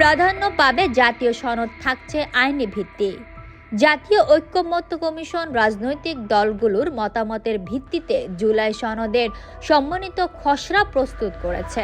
প্রাধান্য পাবে জাতীয় সনদ থাকছে আইনি ভিত্তি। জাতীয় ঐক্যমত্য কমিশন রাজনৈতিক দলগুলোর মতামতের ভিত্তিতে জুলাই সনদের সম্মানিত খসড়া প্রস্তুত করেছে।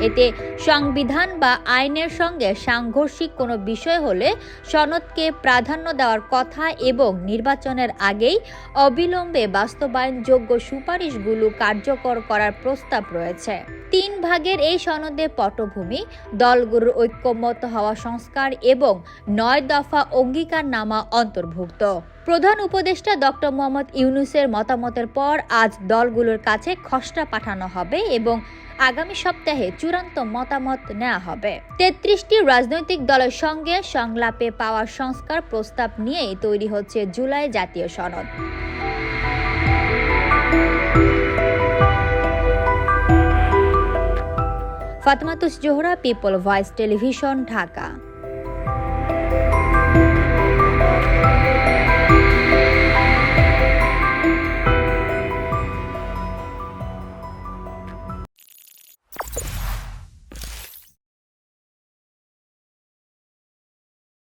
এতে সংবিধান বা আইনের সঙ্গে সাংঘর্ষিক কোনো বিষয় হলে সনদকে প্রাধান্য দেওয়ার কথা এবং নির্বাচনের আগেই অবিলম্বে বাস্তবায়নযোগ্য সুপারিশগুলো কার্যকর করার প্রস্তাব রয়েছে। তিন ভাগের এই সনদে পটভূমি, দলগুলোর ঐক্যমত হওয়া সংস্কার এবং নয় দফা অঙ্গীকারনামা অন্তর্ভুক্ত। প্রধান উপদেষ্টা ডক্টর মোহাম্মদ ইউনুসের মতামতের পর আজ দলগুলোর কাছে খসড়া পাঠানো হবে এবং আগামী সপ্তাহে চূড়ান্ত মতামত নেওয়া হবে। তেত্রিশটি রাজনৈতিক দলের সঙ্গে সংলাপে পাওয়া সংস্কার প্রস্তাব নিয়েই তৈরি হচ্ছে জুলাই জাতীয় সনদ। Fatematus Zohra, people voice television, Dhaka.